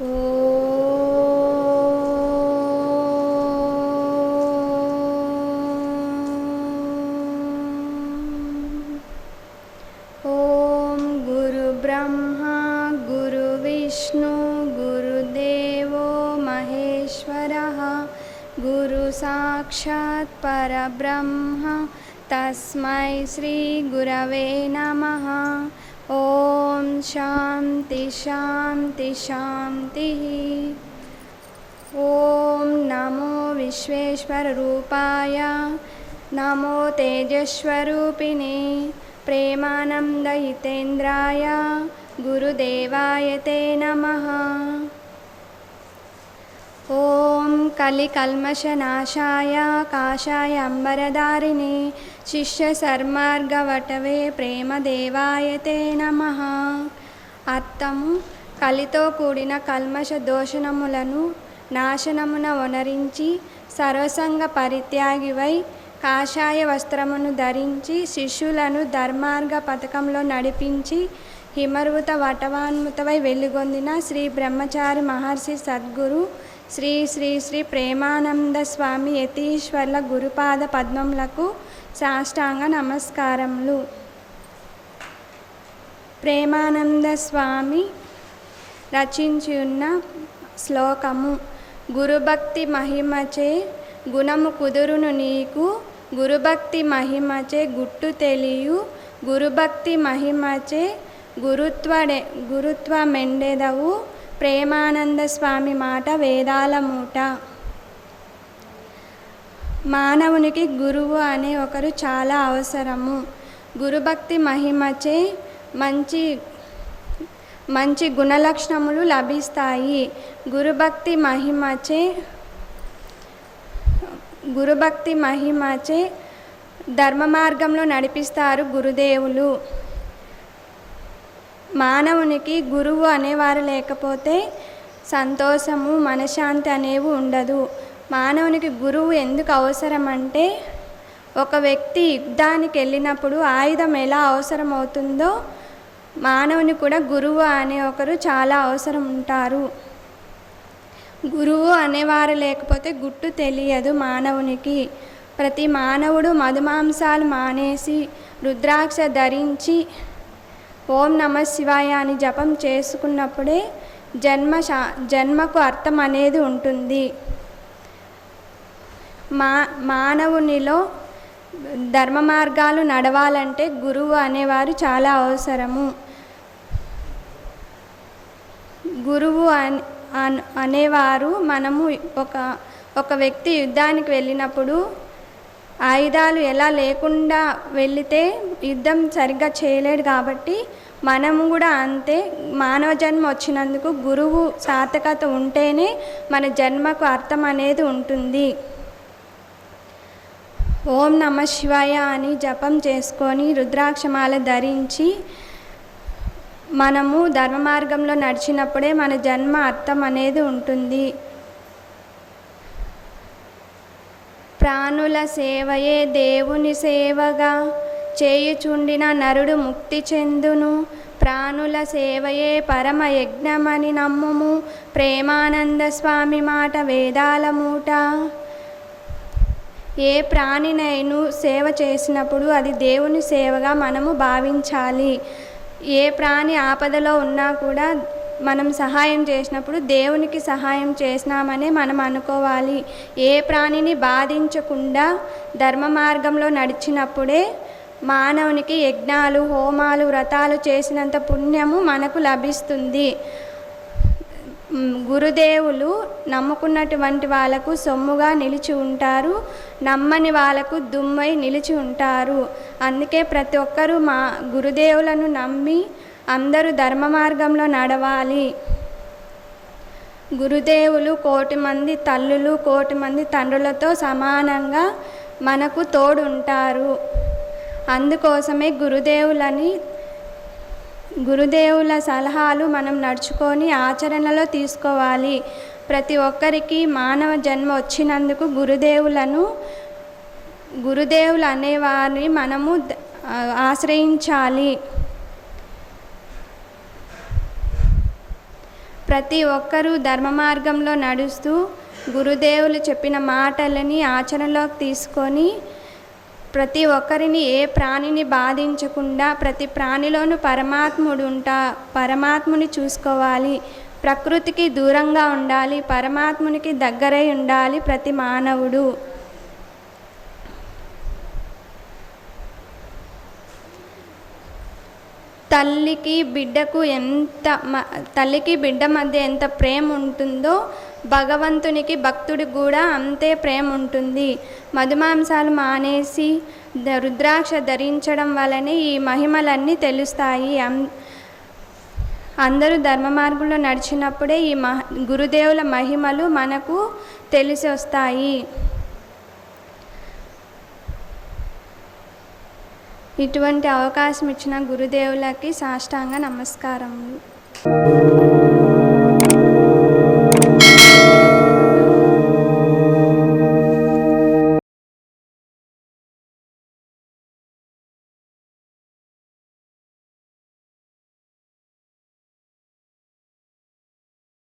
ॐ गुरुब्रह्मा गुरुविष्णु गुरुदेवो महेश्वरः। गुरुसाक्षात् परब्रह्म तस्मै श्रीगुरवे नमः ॐ शान्ति शान्ति शान्तिः। ॐ नमो विश्वेश्वररूपाय नमो तेजस्वरूपिणे प्रेमानन्दहितेन्द्राय गुरुदेवाय ते नमः ఓం కలి కల్మష నాశాయ కాశాయ అంబరదారిణి శిష్యసర్మార్గవటవే ప్రేమదేవాయ తే నమ అర్థము కలితో కూడిన కల్మష దోషణములను నాశనమున వనరించి సర్వసంగ పరిత్యాగివై కాషాయ వస్త్రమును ధరించి శిష్యులను ధర్మార్గ పథకంలో నడిపించి హిమర్వత వటవాన్ముతవై వెలుగొందిన శ్రీ బ్రహ్మచారి మహర్షి సద్గురు శ్రీ శ్రీ శ్రీ ప్రేమానంద స్వామి యతీశ్వర్ల గురుపాద పద్మములకు సాష్టాంగ నమస్కారములు. ప్రేమానంద స్వామి రచించి ఉన్న శ్లోకము గురుభక్తి మహిమచే గుణము కుదురును నీకు గురుభక్తి మహిమచే గుట్టు తెలియు గురుభక్తి మహిమచే గురుత్వడే గురుత్వమెండెదవు? ప్రేమానంద స్వామి మాట వేదాల మూట. మానవునికి గురువు అనే ఒకరు చాలా అవసరము. గురుభక్తి మహిమచే మంచి మంచి గుణలక్షణములు లభిస్తాయి. గురుభక్తి మహిమచే గురుభక్తి మహిమచే ధర్మ మార్గంలో నడిపిస్తారు గురుదేవులు. మానవునికి గురువు అనేవారు లేకపోతే సంతోషము మనశ్శాంతి అనేవి ఉండదు. మానవునికి గురువు ఎందుకు అవసరం అంటే ఒక వ్యక్తి యుద్ధానికి వెళ్ళినప్పుడు ఆయుధం ఎలా అవసరం అవుతుందో మానవుని కూడా గురువు అనే ఒకరు చాలా అవసరం ఉంటారు. గురువు అనేవారు లేకపోతే గుట్టు తెలియదు మానవునికి. ప్రతి మానవుడు మధుమాంసాలు మానేసి రుద్రాక్ష ధరించి ఓం నమ శివాయ అని జపం చేసుకున్నప్పుడే జన్మ శా జన్మకు అర్థం అనేది ఉంటుంది. మా మానవునిలో ధర్మ మార్గాలు నడవాలంటే గురువు అనేవారు చాలా అవసరము. గురువు అనేవారు మనము ఒక ఒక వ్యక్తి యుద్ధానికి వెళ్ళినప్పుడు ఆయుధాలు ఎలా లేకుండా వెళితే యుద్ధం సరిగ్గా చేయలేడు కాబట్టి మనం కూడా అంతే. మానవ జన్మ వచ్చినందుకు గురువు సార్థకత ఉంటేనే మన జన్మకు అర్థం అనేది ఉంటుంది. ఓం నమ శివాయ అని జపం చేసుకొని రుద్రాక్షమాల ధరించి మనము ధర్మ మార్గంలో నడిచినప్పుడే మన జన్మ అర్థం అనేది ఉంటుంది. ప్రాణుల సేవయే దేవుని సేవగా. చేయుచుండిన నరుడు ముక్తి చెందును. ప్రాణుల సేవయే పరమ యజ్ఞమని నమ్ముము. ప్రేమానంద స్వామి మాట వేదాల మూట. ఏ ప్రాణినైను సేవ చేసినప్పుడు అది దేవుని సేవగా మనము భావించాలి. ఏ ప్రాణి ఆపదలో ఉన్నా కూడా మనం సహాయం చేసినప్పుడు దేవునికి సహాయం చేసినామనే మనం అనుకోవాలి. ఏ ప్రాణిని బాధించకుండా ధర్మ మార్గంలో నడిచినప్పుడే మానవునికి యజ్ఞాలు హోమాలు వ్రతాలు చేసినంత పుణ్యము మనకు లభిస్తుంది. గురుదేవులు నమ్ముకున్నటువంటి వాళ్ళకు సొమ్ముగా నిలిచి ఉంటారు నమ్మని వాళ్ళకు దుమ్మై నిలిచి ఉంటారు. అందుకే ప్రతి ఒక్కరూ మా గురుదేవులను నమ్మి అందరూ ధర్మ మార్గంలో నడవాలి. గురుదేవులు కోటి మంది తల్లులు కోటి మంది తండ్రులతో సమానంగా మనకు తోడు ఉంటారు అందుకోసమే గురుదేవులని గురుదేవుల సలహాలు మనం నడుచుకొని ఆచరణలో తీసుకోవాలి. ప్రతి ఒక్కరికి మానవ జన్మ వచ్చినందుకు గురుదేవులను గురుదేవులు అనేవారిని మనము ఆశ్రయించాలి. ప్రతి ఒక్కరూ ధర్మ మార్గంలో నడుస్తూ గురుదేవులు చెప్పిన మాటలని ఆచరణలోకి తీసుకొని ప్రతి ఒక్కరిని ఏ ప్రాణిని బాధించకుండా ప్రతి ప్రాణిలోనూ పరమాత్ముడు ఉంటా పరమాత్ముని చూసుకోవాలి. ప్రకృతికి దూరంగా ఉండాలి పరమాత్మునికి దగ్గరై ఉండాలి ప్రతి మానవుడు. తల్లికి బిడ్డకు ఎంత మ- తల్లికి బిడ్డ మధ్య ఎంత ప్రేమ ఉంటుందో భగవంతునికి భక్తుడికి కూడా అంతే ప్రేమ ఉంటుంది. మధుమాంసాలు మానేసి రుద్రాక్ష ధరించడం వలనే ఈ మహిమలన్నీ తెలుస్తాయి. అం- అందరూ ధర్మ మార్గంలో నడిచినప్పుడే ఈ మహ గురుదేవుల మహిమలు మనకు తెలిసి వస్తాయి ఇటువంటి అవకాశం ఇచ్చిన గురుదేవులకి సాష్టాంగ నమస్కారములు.